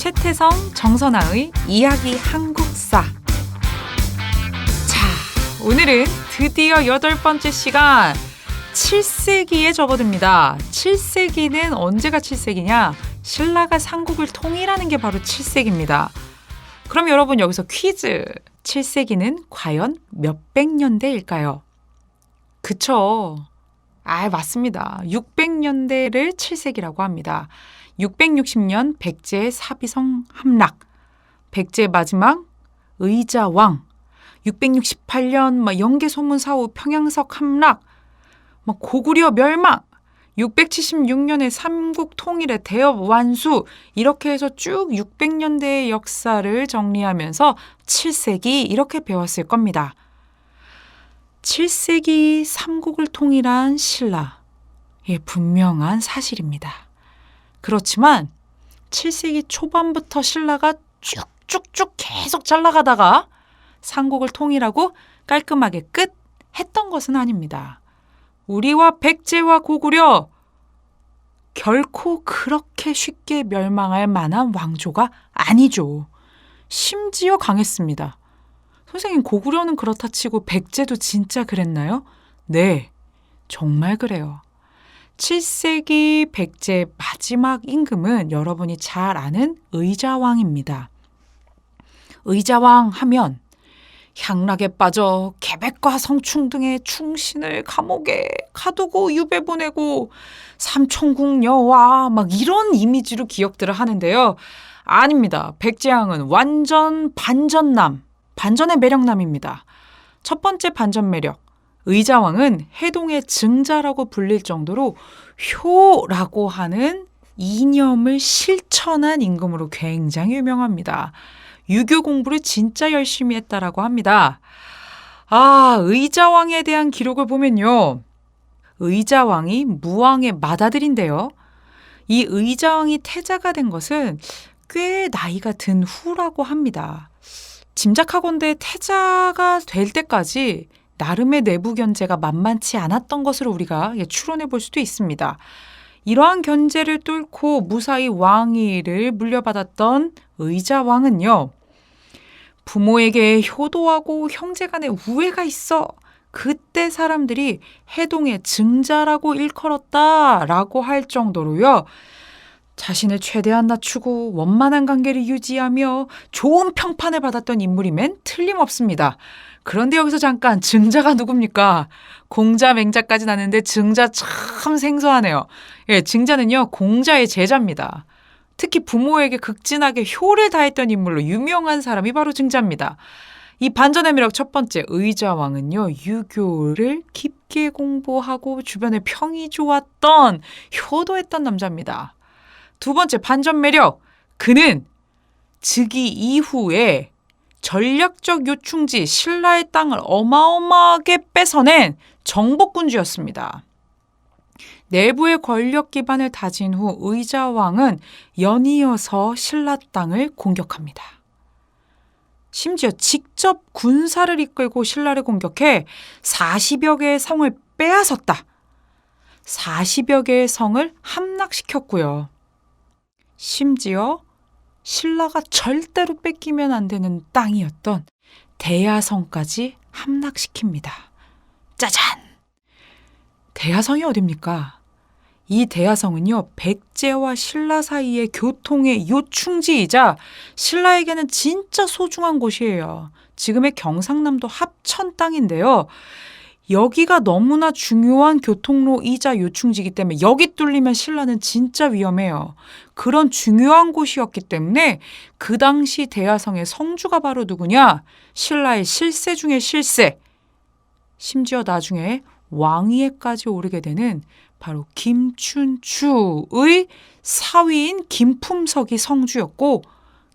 최태성, 정선아의 이야기 한국사. 자, 오늘은 드디어 여덟 번째 시간 7세기에 접어듭니다. 7세기는 언제가 7세기냐? 신라가 삼국을 통일하는 게 바로 7세기입니다. 그럼 여러분 여기서 퀴즈. 7세기는 과연 몇백 년대일까요? 그쵸. 아, 맞습니다. 600년대를 7세기라고 합니다. 660년 백제의 사비성 함락, 백제의 마지막 의자왕, 668년 막 영계 소문 사후 평양석 함락, 막 고구려 멸망, 676년에 삼국 통일의 대업 완수 이렇게 해서 쭉 600년대의 역사를 정리하면서 7세기 이렇게 배웠을 겁니다. 7세기 삼국을 통일한 신라. 예, 분명한 사실입니다. 그렇지만 7세기 초반부터 신라가 쭉쭉쭉 계속 잘 나가다가 삼국을 통일하고 깔끔하게 끝 했던 것은 아닙니다. 우리와 백제와 고구려 결코 그렇게 쉽게 멸망할 만한 왕조가 아니죠. 심지어 강했습니다. 선생님 고구려는 그렇다 치고 백제도 진짜 그랬나요? 네, 정말 그래요. 7세기 백제 마지막 임금은 여러분이 잘 아는 의자왕입니다. 의자왕 하면 향락에 빠져 계백과 성충 등의 충신을 감옥에 가두고 유배 보내고 삼총국 여와 막 이런 이미지로 기억들을 하는데요. 아닙니다. 백제왕은 완전 반전남, 반전의 매력남입니다. 첫 번째 반전 매력. 의자왕은 해동의 증자라고 불릴 정도로 효라고 하는 이념을 실천한 임금으로 굉장히 유명합니다. 유교 공부를 진짜 열심히 했다라고 합니다. 아, 의자왕에 대한 기록을 보면요. 의자왕이 무왕의 맏아들인데요. 이 의자왕이 태자가 된 것은 꽤 나이가 든 후라고 합니다. 짐작하건대 태자가 될 때까지 나름의 내부 견제가 만만치 않았던 것으로 우리가 추론해 볼 수도 있습니다. 이러한 견제를 뚫고 무사히 왕위를 물려받았던 의자 왕은요. 부모에게 효도하고 형제 간의 우애가 있어 그때 사람들이 해동의 증자라고 일컬었다라고 할 정도로요. 자신을 최대한 낮추고 원만한 관계를 유지하며 좋은 평판을 받았던 인물이면 틀림없습니다. 그런데 여기서 잠깐 증자가 누굽니까? 공자 맹자까지 나는데 증자 참 생소하네요. 예, 증자는요 공자의 제자입니다. 특히 부모에게 극진하게 효를 다했던 인물로 유명한 사람이 바로 증자입니다. 이 반전의 매력 첫 번째 의자왕은요 유교를 깊게 공부하고 주변에 평이 좋았던 효도했던 남자입니다. 두 번째 반전 매력 그는 즉위 이후에 전략적 요충지 신라의 땅을 어마어마하게 뺏어낸 정복군주였습니다. 내부의 권력 기반을 다진 후 의자왕은 연이어서 신라 땅을 공격합니다. 심지어 직접 군사를 이끌고 신라를 공격해 40여 개의 성을 빼앗았다. 40여 개의 성을 함락시켰고요. 심지어 신라가 절대로 뺏기면 안 되는 땅이었던 대야성까지 함락시킵니다. 짜잔! 대야성이 어딥니까? 이 대야성은요, 백제와 신라 사이의 교통의 요충지이자 신라에게는 진짜 소중한 곳이에요. 지금의 경상남도 합천 땅인데요. 여기가 너무나 중요한 교통로이자 요충지이기 때문에 여기 뚫리면 신라는 진짜 위험해요. 그런 중요한 곳이었기 때문에 그 당시 대야성의 성주가 바로 누구냐? 신라의 실세 중의 실세. 심지어 나중에 왕위에까지 오르게 되는 바로 김춘추의 사위인 김품석이 성주였고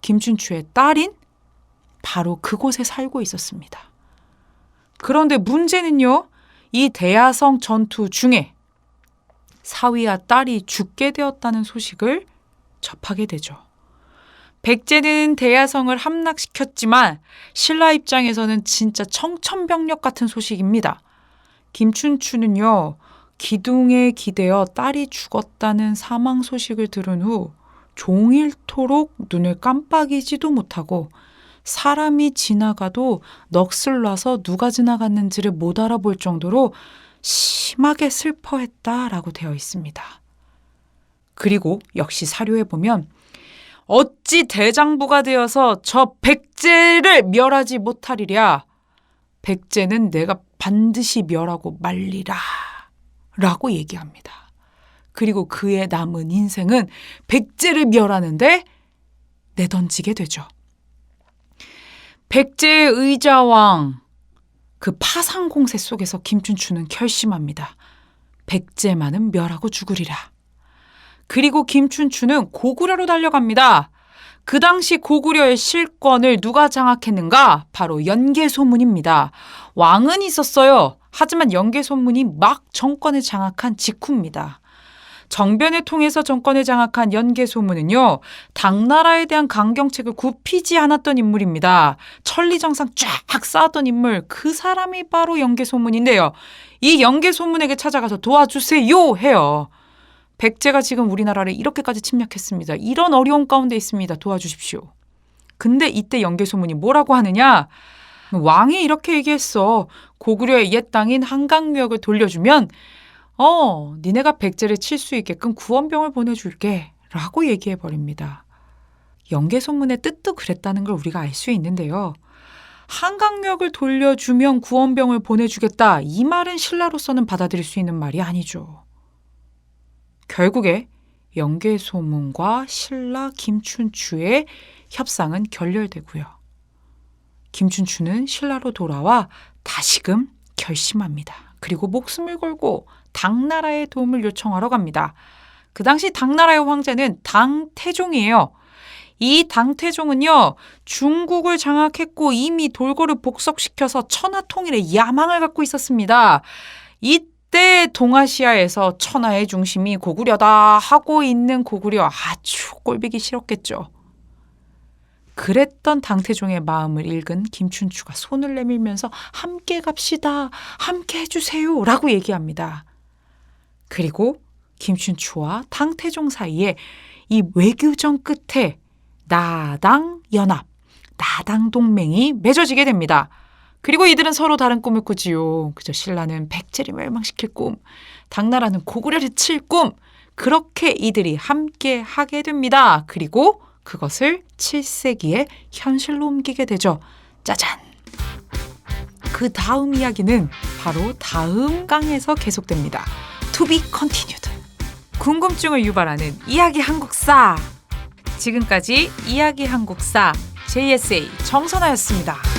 김춘추의 딸인 바로 그곳에 살고 있었습니다. 그런데 문제는요. 이 대야성 전투 중에 사위와 딸이 죽게 되었다는 소식을 접하게 되죠. 백제는 대야성을 함락시켰지만 신라 입장에서는 진짜 청천벽력 같은 소식입니다. 김춘추는요, 기둥에 기대어 딸이 죽었다는 사망 소식을 들은 후 종일토록 눈을 깜빡이지도 못하고 사람이 지나가도 넋을 놔서 누가 지나갔는지를 못 알아볼 정도로 심하게 슬퍼했다라고 되어 있습니다. 그리고 역시 사료에 보면 어찌 대장부가 되어서 저 백제를 멸하지 못하리랴. 백제는 내가 반드시 멸하고 말리라. 라고 얘기합니다. 그리고 그의 남은 인생은 백제를 멸하는데 내던지게 되죠. 백제의 의자왕, 그 파상 공세 속에서 김춘추는 결심합니다. 백제만은 멸하고 죽으리라. 그리고 김춘추는 고구려로 달려갑니다. 그 당시 고구려의 실권을 누가 장악했는가? 바로 연개소문입니다. 왕은 있었어요. 하지만 연개소문이 막 정권을 장악한 직후입니다. 정변을 통해서 정권을 장악한 연개소문은요, 당나라에 대한 강경책을 굽히지 않았던 인물입니다. 천리정상 쫙 쌓았던 인물, 그 사람이 바로 연개소문인데요. 이 연개소문에게 찾아가서 도와주세요! 해요. 백제가 지금 우리나라를 이렇게까지 침략했습니다. 이런 어려운 가운데 있습니다. 도와주십시오. 근데 이때 연개소문이 뭐라고 하느냐? 왕이 이렇게 얘기했어. 고구려의 옛 땅인 한강묘역을 돌려주면 어, 니네가 백제를 칠 수 있게끔 구원병을 보내줄게. 라고 얘기해 버립니다. 연개소문의 뜻도 그랬다는 걸 우리가 알 수 있는데요. 한강역을 돌려주면 구원병을 보내주겠다. 이 말은 신라로서는 받아들일 수 있는 말이 아니죠. 결국에 연개소문과 신라 김춘추의 협상은 결렬되고요. 김춘추는 신라로 돌아와 다시금 결심합니다. 그리고 목숨을 걸고 당나라의 도움을 요청하러 갑니다. 그 당시 당나라의 황제는 당태종이에요. 이 당태종은요, 중국을 장악했고 이미 돌고를 복속시켜서 천하통일의 야망을 갖고 있었습니다. 이때 동아시아에서 천하의 중심이 고구려다 하고 있는 고구려 아주 꼴보기 싫었겠죠. 그랬던 당태종의 마음을 읽은 김춘추가 손을 내밀면서 함께 갑시다. 함께 해주세요. 라고 얘기합니다. 그리고 김춘추와 당태종 사이에 이 외교전 끝에 나당 연합, 나당 동맹이 맺어지게 됩니다. 그리고 이들은 서로 다른 꿈을 꾸지요. 그저 신라는 백제를 멸망시킬 꿈, 당나라는 고구려를 칠 꿈. 그렇게 이들이 함께 하게 됩니다. 그리고 그것을 7세기에 현실로 옮기게 되죠. 짜잔! 그 다음 이야기는 바로 다음 강에서 계속됩니다. Be continued. 궁금증을 유발하는 이야기 한국사. 지금까지 이야기 한국사 JSA 정선아였습니다.